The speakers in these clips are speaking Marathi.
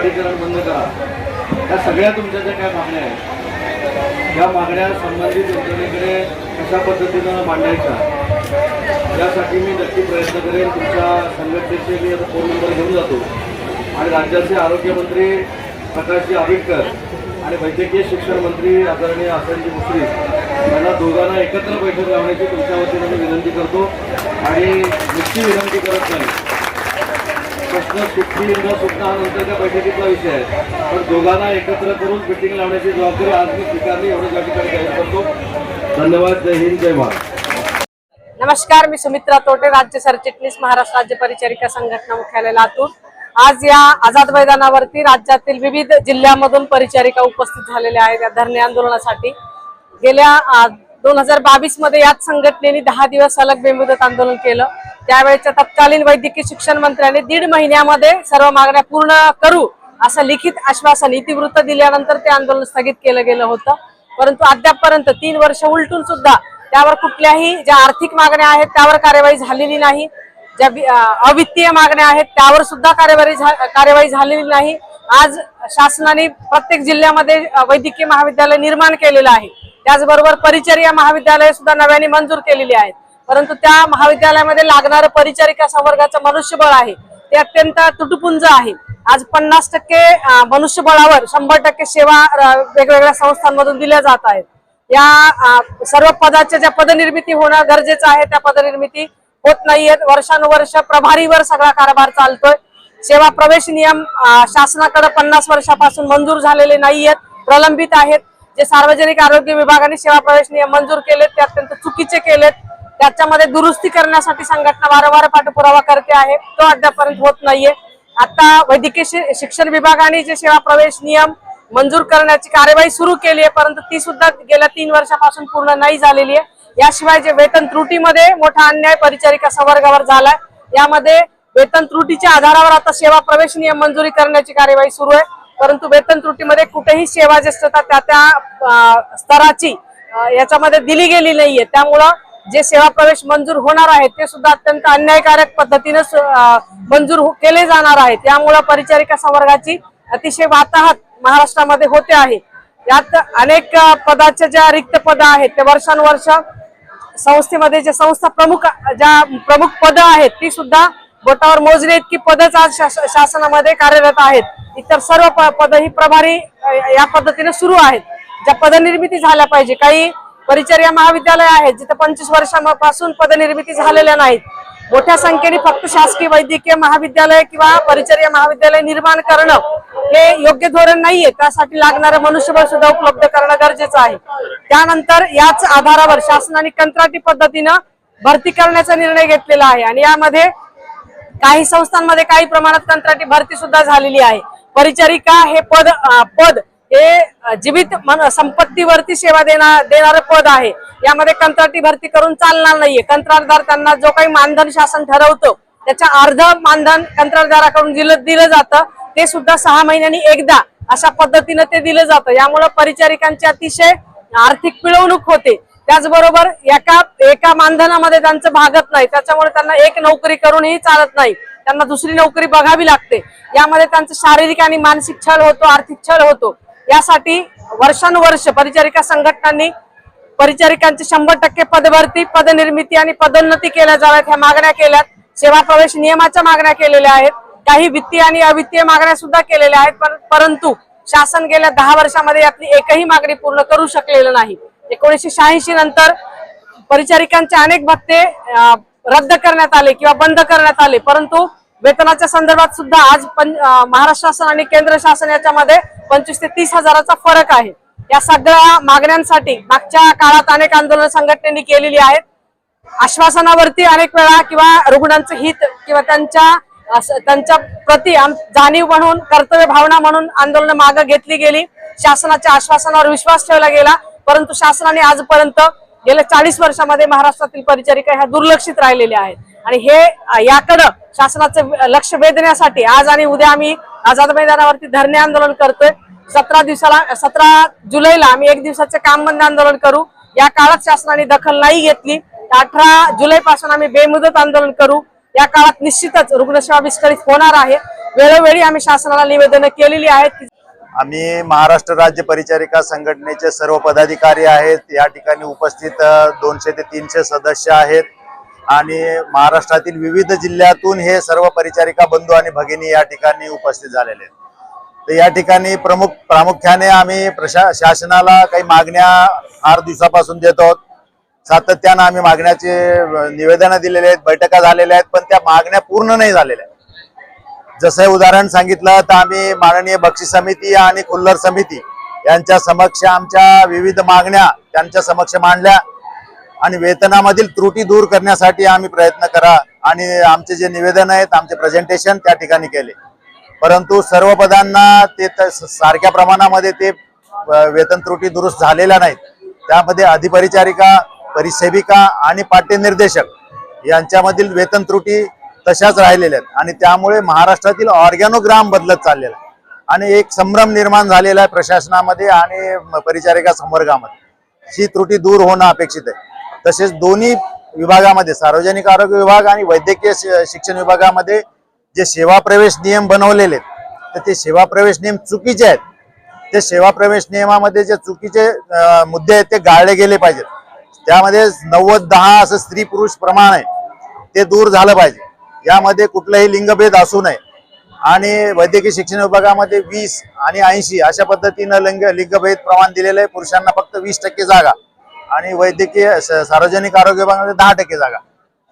प्राधिकरण बंद करा. या सगळ्या तुमच्या ज्या काय मागण्या आहेत? या मागण्या संबंधित यंत्रणेकडे कशा पद्धतीनं मांडायच्या? यासाठी मी नक्की प्रयत्न करेन. तुमच्या संघटनेचे मी आता फोन नंबर घेऊन जातो. आणि राज्याचे आरोग्यमंत्री प्रकाशजी आंबेडकर आणि वैद्यकीय शिक्षण मंत्री आदरणीय आसनजी मुश्रीफ यांना दोघांना एकत्र बैठक लावण्याची तुमच्या वतीनं मी विनंती करतो. आणि नुसती विनंती करत नाही. प्रश्न सुटतील न सुटणं हा नंतरच्या बैठकीतला विषय आहे. पण दोघांना एकत्र करून मिटिंग लावण्याची जबाबदारी आज मी स्वीकारली एवढं या ठिकाणी जाहीर करतो. धन्यवाद जय हिंद जय महाराष्ट्र नमस्कार मी सुमित्रा तोटे राज्य सरचिटणीस महाराष्ट्र राज्य परिचारिका संघटना मुख्यालय लातूर. आज या आझाद मैदानावरती राज्यातील विविध जिल्ह्यामधून परिचारिका उपस्थित झालेल्या आहेत या धरणे आंदोलनासाठी. गेल्या दोन हजार बावीसमध्ये याच संघटनेने दहा दिवस सलग बेमुदत आंदोलन केलं. त्यावेळेच्या तत्कालीन वैद्यकीय शिक्षण मंत्र्यांनी दीड महिन्यामध्ये सर्व मागण्या पूर्ण करू असं लिखित आश्वासन इतिवृत्त दिल्यानंतर ते आंदोलन स्थगित केलं गेलं होतं. परंतु अद्यापपर्यंत तीन वर्ष उलटून सुद्धा त्यावर कुठल्याही ज्या आर्थिक मागण्या आहेत त्यावर कार्यवाही झालेली नाही. ज्या अवित्तीय मागण्या आहेत त्यावर सुद्धा कार्यवाही झा- कार्यवाही झालेली नाही. आज शासनाने प्रत्येक जिल्ह्यामध्ये वैद्यकीय महाविद्यालय निर्माण केलेलं आहे. त्याचबरोबर परिचर्या महाविद्यालय सुद्धा नव्याने मंजूर केलेली आहेत. परंतु त्या महाविद्यालयामध्ये लागणारं परिचारिका संवर्गाचं मनुष्यबळ आहे. ते अत्यंत तुटपुंज आहे. आज पन्नास टक्के मनुष्यबळावर शंभर टक्के सेवा वेगवेगळ्या संस्थांमधून दिल्या जात आहेत. या सर्व पदाच्या ज्या पदनिर्मिती होणं गरजेचं आहे त्या पदनिर्मिती होत नाहीयेत. वर्षानुवर्ष प्रभारीवर सगळा कारभार चालतोय. सेवा प्रवेश नियम शासनाकडे पन्नास वर्षापासून मंजूर झालेले नाहीयेत प्रलंबित आहेत. जे सार्वजनिक आरोग्य विभागाने सेवा प्रवेश नियम मंजूर केलेत ते अत्यंत चुकीचे केलेत. त्याच्यामध्ये दुरुस्ती करण्यासाठी संघटना वारंवार पाठपुरावा करते आहे. तो अद्यापर्यंत होत नाहीये. आता वैद्यकीय शिक्षण विभागाने जे सेवा प्रवेश नियम मंजूर करण्याची कार्यवाही सुरू केली आहे परंतु ती सुद्धा गेल्या तीन वर्षापासून पूर्ण नाही झालेली आहे. याशिवाय जे वेतन त्रुटीमध्ये मोठा अन्याय परिचारिका संवर्गावर झालाय. यामध्ये वेतन त्रुटीच्या आधारावर आता सेवा प्रवेश नियम मंजुरी करण्याची कार्यवाही सुरू आहे. परंतु वेतन त्रुटीमध्ये कुठेही सेवा ज्येष्ठता त्या त्या स्तराची याच्यामध्ये दिली गेली नाहीये. त्यामुळं जे सेवा प्रवेश मंजूर होणार आहेत ते सुद्धा अत्यंत अन्यायकारक पद्धतीने सु- मंजूर हो- केले जाणार आहेत त्यामुळं परिचारिका संवर्गाची अतिशय वाताहत महाराष्ट्रामध्ये होते आहे. यात अनेक पदाच्या ज्या रिक्त पद आहेत ते वर्षानुवर्ष संस्थेमध्ये जे संस्था प्रमुख ज्या प्रमुख पद आहेत ती सुद्धा बोटावर मोजणे इतकी पदच आज शास- शासनामध्ये कार्यरत आहेत. इतर सर्व प- पद ही प्रभारी या पद्धतीने सुरू आहेत. ज्या पदनिर्मिती झाल्या पाहिजे काही परिचर्या महाविद्यालय आहेत जिथे पंचवीस वर्षापासून पदनिर्मिती झालेल्या नाहीत. मोठ्या संख्येने फक्त शासकीय वैद्यकीय महाविद्यालय किंवा परिचर्या महाविद्यालय निर्माण करणं हे योग्य धोरण नाहीये. त्यासाठी लागणारं मनुष्यबळ सुद्धा उपलब्ध करणं गरजेचं आहे. त्यानंतर याच आधारावर शासनाने कंत्राटी पद्धतीनं भरती करण्याचा निर्णय घेतलेला आहे आणि यामध्ये काही संस्थांमध्ये काही प्रमाणात कंत्राटी भरती सुद्धा झालेली आहे. परिचारिका हे पद पद हे जीवित संपत्तीवरती सेवा देणार देणारं पद आहे. यामध्ये कंत्राटी भरती करून चालणार नाहीये. कंत्राटदार त्यांना जो काही मानधन शासन ठरवतो त्याच्या अर्ध मानधन कंत्राटदाराकडून दिलं दिलं जातं. ते सुद्धा सहा महिन्यांनी एकदा अशा पद्धतीनं ते दिलं जातं. यामुळे परिचारिकांची अतिशय आर्थिक पिळवणूक होते. त्याचबरोबर एका एका मानधनामध्ये त्यांचं भागत नाही. त्याच्यामुळे त्यांना एक नोकरी करूनही चालत नाही. त्यांना दुसरी नोकरी बघावी लागते. यामध्ये त्यांचं शारीरिक आणि मानसिक छळ होतो आर्थिक छळ होतो. यासाठी वर्षानुवर्ष परिचारिका संघटनांनी परिचारिकांची शंभर टक्के पदभरती पदनिर्मिती आणि पदोन्नती केल्या जाव्यात ह्या मागण्या केल्यात. सेवा प्रवेश नियमाच्या मागण्या केलेल्या आहेत. काही वित्तीय आणि अवित्तीय मागण्या सुद्धा केलेल्या आहेत पर- परंतु शासन गेल्या दहा वर्षामध्ये यातली एकही मागणी पूर्ण करू शकलेलं नाही. एकोणीसशे शहाऐंशी नंतर परिचारिकांचे अनेक भत्ते रद्द करण्यात आले किंवा बंद करण्यात आले. परंतु वेतनाच्या संदर्भात सुद्धा आज महाराष्ट्र शासन आणि केंद्र शासन याच्यामध्ये पंचवीस ते तीस हजाराचा फरक आहे. या सगळ्या मागण्यांसाठी मागच्या काळात अनेक आंदोलन संघटनेनी केलेली आहेत. आश्वासनावरती अनेक वेळा किंवा रुग्णांचं हित किंवा त्यांच्या असं- त्यांच्या प्रती आम- जाणीव म्हणून कर्तव्य भावना म्हणून आंदोलन मागे घेतली गेली. शासनाच्या आश्वासनावर विश्वास ठेवला गेला. परंतु शासनाने आजपर्यंत गेल्या चाळीस वर्षामध्ये महाराष्ट्रातील परिचारिका ह्या दुर्लक्षित राहिलेल्या आहेत. आणि हे याकडं शासनाचं लक्ष वेधण्यासाठी आज आणि उद्या आम्ही आझाद मैदानावरती धरणे आंदोलन करतोय. सतरा दिवसाला सतरा जुलैला आम्ही एक दिवसाचे काम बंद आंदोलन करू. या काळात शासनाने दखल नाही घेतली. अठरा जुलै पासून आम्ही बेमुदत आंदोलन करू. या काळात निश्चितच रुग्णसेवा विस्कळीत होणार आहे. वेळोवेळी आम्ही शासनाला निवेदन केलेली आहेत. आम्ही महाराष्ट्र राज्य परिचारिका संघटनेचे सर्व पदाधिकारी आहेत. या ठिकाणी उपस्थित दोनशे ते तीनशे सदस्य आहेत. आणि महाराष्ट्रातील विविध जिल्ह्यातून हे सर्व परिचारिका बंधू आणि भगिनी या ठिकाणी उपस्थित झालेले आहेत. तर या ठिकाणी प्रमुख प्रामुख्याने आम्ही प्रशा शासनाला काही मागण्या आठ दिवसापासून देत आहोत. सातत्यानं आम्ही मागण्याचे निवेदनं दिलेले आहेत बैठका झालेल्या आहेत पण त्या मागण्या पूर्ण नाही झालेल्या जसं उदाहरण सांगितलं तर आम्ही माननीय बक्षी समिती आणि खुल्लर समिती यांच्या समक्ष आमच्या विविध मागण्या त्यांच्या समक्ष मांडल्या. आणि वेतनामधील त्रुटी दूर करण्यासाठी आम्ही प्रयत्न करा आणि आमचे जे निवेदन आहेत आमचे प्रेझेंटेशन त्या ठिकाणी केले. परंतु सर्व पदांना ते सारख्या प्रमाणामध्ये ते वेतन त्रुटी दुरुस्त झालेल्या नाहीत. त्यामध्ये अधिपरिचारिका परिसेविका आणि पाठ्यनिर्देशक यांच्यामधील वेतन त्रुटी तशाच राहिलेल्या आहेत आणि त्यामुळे महाराष्ट्रातील ऑर्गॅनोग्राम बदलत चाललेला आहे. आणि एक संभ्रम निर्माण झालेला आहे प्रशासनामध्ये आणि परिचारिका संवर्गामध्ये. ही त्रुटी दूर होणं अपेक्षित आहे. तसेच दोन्ही विभागामध्ये सार्वजनिक आरोग्य विभाग आणि वैद्यकीय शिक्षण विभागामध्ये जे सेवा प्रवेश नियम बनवलेले आहेत तर ते सेवा प्रवेश नियम चुकीचे आहेत. ते सेवा प्रवेश नियमामध्ये जे चुकीचे मुद्दे आहेत ते गाळले गेले पाहिजेत. त्यामध्ये नव्वद दहा असं स्त्री पुरुष प्रमाण आहे ते दूर झालं पाहिजे. यामध्ये कुठलाही लिंगभेद असू नये. आणि वैद्यकीय शिक्षण विभागामध्ये वीस आणि ऐंशी अशा पद्धतीनं लिंग लिंगभेद प्रमाण दिलेलं आहे. पुरुषांना फक्त वीस टक्के जागा. आणि वैद्यकीय सार्वजनिक आरोग्य विभागामध्ये दहा टक्के जागा.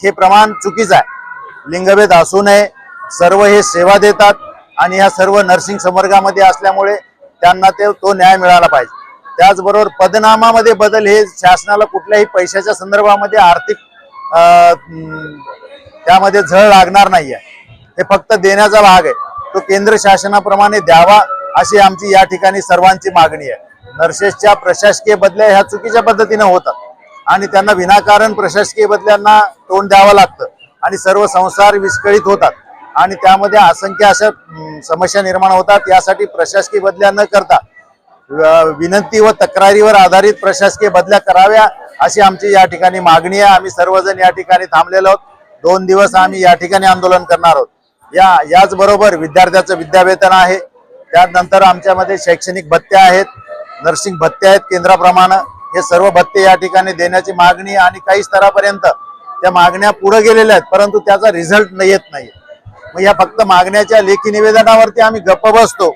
हे प्रमाण चुकीचं आहे. लिंगभेद असू नये. सर्व हे सेवा देतात आणि ह्या सर्व नर्सिंग संवर्गामध्ये असल्यामुळे त्यांना ते तो न्याय मिळाला पाहिजे. त्याचबरोबर पदनामामध्ये बदल हे शासनाला कुठल्याही पैशाच्या संदर्भामध्ये आर्थिक त्यामध्ये झळ लागणार नाहीये. हे फक्त देण्याचा भाग आहे. तो केंद्र शासनाप्रमाणे द्यावा अशी आमची या ठिकाणी सर्वांची मागणी आहे. नर्सेसच्या प्रशासकीय बदल्या ह्या चुकीच्या पद्धतीनं होतात. आणि त्यांना विनाकारण प्रशासकीय बदल्यांना तोंड द्यावं लागतं. आणि सर्व संसार विस्कळीत होतात. आणि त्यामध्ये असंख्य अशा समस्या निर्माण होतात. यासाठी प्रशासकीय बदल्या न करता विनंती व तक्रारीवर आधारित प्रशासकीय बदल्या कराव्या अशी आमची या ठिकाणी मागणी आहे. आम्ही सर्वजण या ठिकाणी थांबलेलो आहोत. दोन दिवस आम्ही या ठिकाणी आंदोलन करणार आहोत. या याचबरोबर विद्यार्थ्याचं विद्यावेतन आहे. त्यानंतर आमच्यामध्ये शैक्षणिक भत्त्या आहेत. नर्सिंग भत्ते आहेत केंद्राप्रमाणे. हे सर्व भत्ते या ठिकाणी देण्याची मागणी आणि काही स्तरापर्यंत त्या मागण्या पुढे गेलेल्या आहेत परंतु त्याचा रिझल्ट येत नाही मग या फक्त मागण्याच्या लेखी निवेदनावरती आम्ही गप्प बसतो.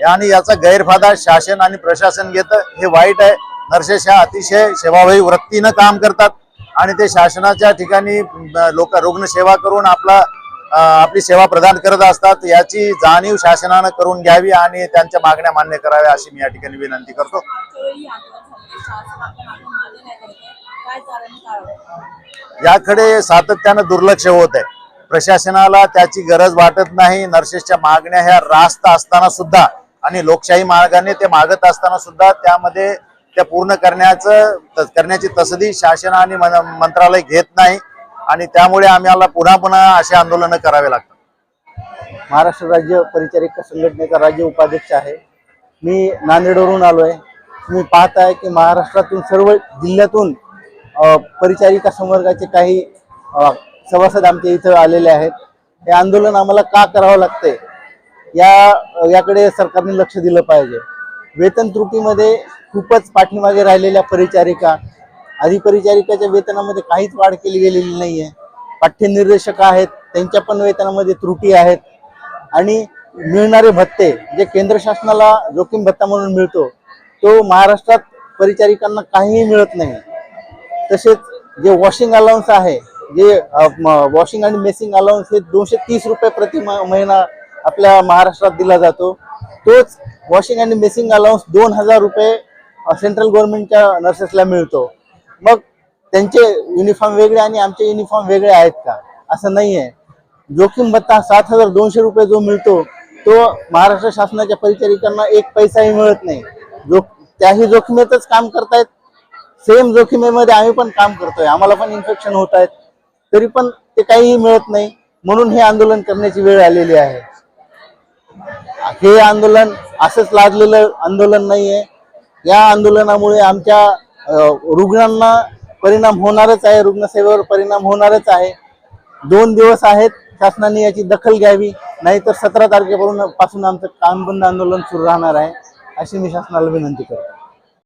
आणि याचा गैरफायदा शासन आणि प्रशासन घेतं. हे वाईट आहे. नर्सेस ह्या अतिशय सेवाभावी वृत्तीनं काम करतात. आणि ते शासनाच्या ठिकाणी लोक रुग्णसेवा करून आपला आपली सेवा प्रदान करत असतात याची जाणीव शासनानं करून घ्यावी आणि त्यांच्या मागण्या मान्य कराव्या अशी मी या ठिकाणी विनंती करतो. याकडे सातत्यानं दुर्लक्ष होत आहे. प्रशासनाला त्याची गरज वाटत नाही. नर्सेसच्या मागण्या ह्या रास्त असताना सुद्धा आणि लोकशाही मार्गाने ते मागत असताना सुद्धा त्यामध्ये त्या पूर्ण करण्याचं करण्याची तसदी शासन आणि मंत्रालय घेत नाही. आणि त्यामुळे आम्हाला पुन्हा पुन्हा असे आंदोलनं करावे लागतात. महाराष्ट्र राज्य परिचारिका संघटनेचा राज्य उपाध्यक्ष आहे. मी नांदेडवरून आलो आहे तुम्ही पाहताय की महाराष्ट्रातून सर्व जिल्ह्यातून परिचारिका संवर्गाचे काही सभासद आमच्या इथं आलेले आहेत. हे आंदोलन आम्हाला का करावं लागतंय? या याकडे सरकारने लक्ष दिलं पाहिजे. वेतन त्रुटीमध्ये खूपच पाठीमागे राहिलेल्या परिचारिका अधिपरिचारिकाच्या वेतनामध्ये काहीच वाढ केली गेलेली नाही आहे पाठ्यनिर्देशक आहेत त्यांच्या पण वेतनामध्ये त्रुटी आहेत. आणि मिळणारे भत्ते जे केंद्र शासनाला जोखीम भत्ता म्हणून मिळतो तो महाराष्ट्रात परिचारिकांना काहीही मिळत नाही. तसेच जे वॉशिंग अलाउन्स आहे जे वॉशिंग आणि मेसिंग अलाउन्स हे दोनशे तीस रुपये प्रति महिना आपल्या महाराष्ट्रात दिला जातो. तोच वॉशिंग आणि मेसिंग अलाउन्स दोन हजार रुपये सेंट्रल गव्हर्नमेंटच्या नर्सेसला मिळतो. मग त्यांचे युनिफॉर्म वेगळे आणि आमचे युनिफॉर्म वेगळे आहेत का? असं नाही आहे जोखीम भत्ता सात हजार दोनशे रुपये जो मिळतो तो महाराष्ट्र शासनाच्या परिचारिकांना एक पैसाही मिळत नाही. जो त्याही जोखमीतच काम करतायत. सेम जोखीमेमध्ये आम्ही पण काम करतोय. आम्हाला पण इन्फेक्शन होत आहेत. तरी पण ते काहीही मिळत नाही. म्हणून हे आंदोलन करण्याची वेळ आलेली आहे. हे आंदोलन असंच लादलेलं आंदोलन नाहीये. या आंदोलनामुळे आमच्या रुग्णांना परिणाम होणारच आहे रुग्णसेवेवर परिणाम होणारच आहे. दोन दिवस आहेत शासनाने याची दखल घ्यावी नाहीतर सतरा तारखेपासून पासून आमचं काम बंद आंदोलन सुरू राहणार आहे अशी मी शासनाला विनंती करतो.